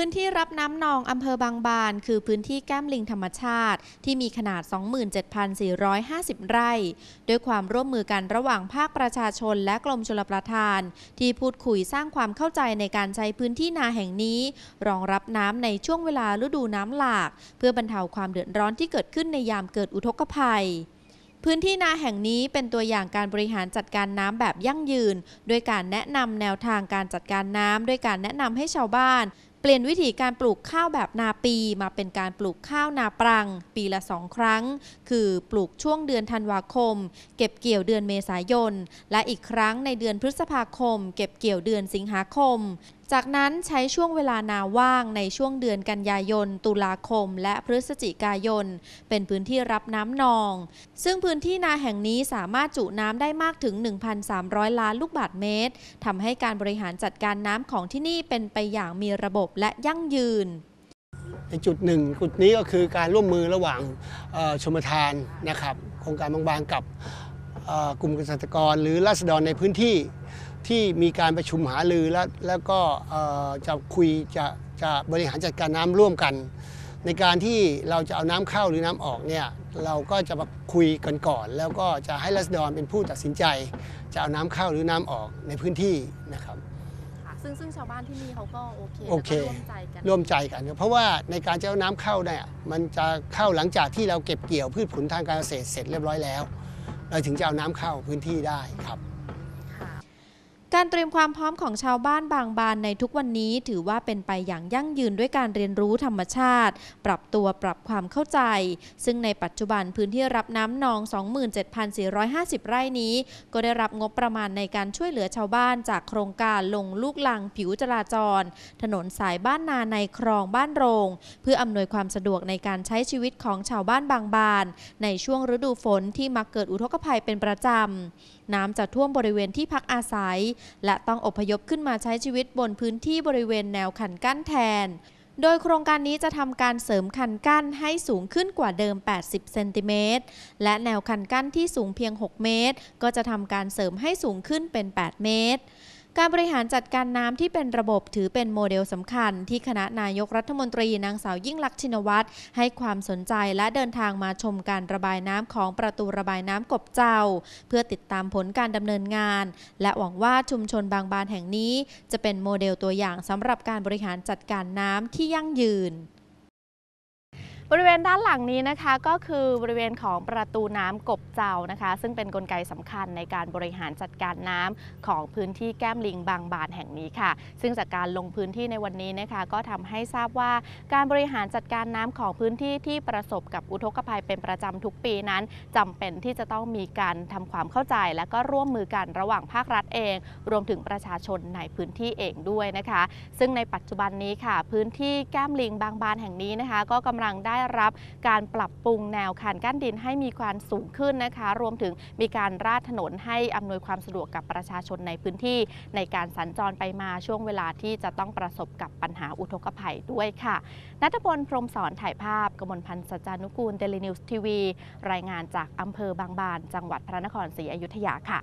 พื้นที่รับน้ำนองอำเภอบางบาน คือพื้นที่แก้มลิงธรรมชาติ ที่มีขนาด 27,450 ไร่ ด้วยความร่วมมือกันระหว่างภาคประชาชนและกรมชลประทาน ที่พูดคุยสร้างความเข้าใจในการใช้พื้นที่นาแห่งนี้ รองรับน้ำในช่วงเวลาฤดูน้ำหลาก เพื่อบรรเทาความเดือดร้อนที่เกิดขึ้นในยามเกิดอุทกภัยพื้นที่นาแห่งนี้เป็นตัวอย่างการบริหารจัดการน้ำแบบยั่งยืน ด้วยการแนะนำแนวทางการจัดการน้ำด้วยการแนะนำให้ชาวบ้าน ลี่ยนวิธีการปลูกข้าวแบบนาปีมาเป็นการปลูกข้าวนาปรัง ปีละสองครั้ง คือปลูกช่วงเดือนธันวาคม เก็บเกี่ยวเดือนเมษายน และอีกครั้งในเดือนพฤษภาคม เก็บเกี่ยวเดือนสิงหาคม จากนั้นใช้ช่วงเวลานาว่างในช่วงเดือนกันยายน ตุลาคม และพฤศจิกายน เป็นพื้นที่รับน้ำนอง ซึ่งพื้นที่นาแห่งนี้สามารถจุน้ำได้มากถึง 1,300 ล้านลูกบาศก์เมตรทำให้การบริหารจัดการน้ำของที่นี่เป็นไปอย่างมีระบบและยั่งยืนในจุดหนึ่งจุดนี้ก็คือการร่วมมือระหว่างชมทานนะครับโครงการบางบานกับกลุ่มเกษตรกรหรือราษฎรในพื้นที่ ที่มีการประชุมหารือแล้วแล้วก็เอ่อจะคุยจะจะบริหารจัดการน้ำร่วมกัน ในการที่เราจะเอาน้ำเข้าหรือน้ำออกเนี่ยเราก็จะมาคุยกันก่อน แล้วก็จะให้รัษฎรเป็นผู้ตัดสินใจ จะเอาน้ำเข้าหรือน้ำออกในพื้นที่นะครับค่ะซึ่งซึ่งชาวบ้านที่นี่เขาก็โอเคโอเคแล้วก็ร่วมใจกันร่วมใจกัน เพราะว่าในการจะเอาน้ำเข้าเนี่ยมันจะเข้าหลังจากที่เราเก็บเกี่ยวพืชผลทางการเกษตรเสร็จเรียบร้อยแล้ว เราถึงจะเอาน้ำเข้าพื้นที่ได้ครับค่ะ การเตรียมความพร้อมของชาวบ้านบางบานในทุกวันนี้ถือว่าเป็นไปอย่างยั่งยืนด้วยการเรียนรู้ธรรมชาติ ปรับตัวปรับความเข้าใจ ซึ่งในปัจจุบันพื้นที่รับน้ำนอง 27,450 ไร่นี้ ก็ได้รับงบประมาณในการช่วยเหลือชาวบ้านจากโครงการลงลูกลังผิวจราจร ถนนสายบ้านนาในคลองบ้านโรง เพื่ออำนวยความสะดวกในการใช้ชีวิตของชาวบ้านบางบาน ในช่วงฤดูฝนที่มักเกิดอุทกภัยเป็นประจำน้ำจะท่วมบริเวณที่พักอาศัยและต้องอพยพขึ้นมาใช้ชีวิตบนพื้นที่บริเวณแนวคันกั้นแทน โดยโครงการนี้จะทำการเสริมคันกั้นให้สูงขึ้นกว่าเดิม 80 เซนติเมตร และแนวคันกั้นที่สูงเพียง 6 เมตร ก็จะทำการเสริมให้สูงขึ้นเป็น 8 เมตร การบริหารจัดการน้ำที่เป็นระบบถือเป็นโมเดลสำคัญ ที่คณะนายกรัฐมนตรีนางสาวยิ่งลักษณ์ชินวัตรให้ความสนใจและเดินทางมาชมการระบายน้ำของประตูระบายน้ำกบเจ้า เพื่อติดตามผลการดำเนินงาน และหวังว่าชุมชนบางบานแห่งนี้ จะเป็นโมเดลตัวอย่างสำหรับการบริหารจัดการน้ำที่ยั่งยืน บริเวณด้านหลังนี้นะคะก็คือบริเวณของประตูน้ำกบเจ้านะคะ ซึ่งเป็นนกลไกสำคัญในการบริหารจัดการน้ำของพื้นที่แก้มลิงบางบานแห่งนี้ค่ะ ซึ่งจากการลงพื้นที่ในวันนี้นะคะ ก็ทำให้ทราบว่าการบริหารจัดการน้ำของพื้นที่ที่ประสบกับอุทกภัยเป็นประจำทุกปีนั้นจำเป็นที่จะต้องมีการทำความเข้าใจ และก็ร่วมมือกันระหว่างภาครัฐเอง รวมถึงประชาชนในพื้นที่เองด้วยนะคะ ซึ่งในปัจจุบันนี้ค่ะ พื้นที่แก้มลิงบางบานแห่งนี้นะคะ ก็กำลังได้รับการปรับปรุงแนวคันกั้นดินให้มีความสูงขึ้นนะคะ รวมถึงมีการราดถนนให้อำนวยความสะดวกกับประชาชนในพื้นที่ ในการสัญจรไปมาช่วงเวลาที่จะต้องประสบกับปัญหาอุทกภัยด้วยค่ะนัทพลพรมสอนถ่ายภาพกมลพันธ์สัจจานุกูลเดลินิวส์ทีวี รายงานจากอำเภอบางบาน จังหวัดพระนครศรีอยุธยาค่ะ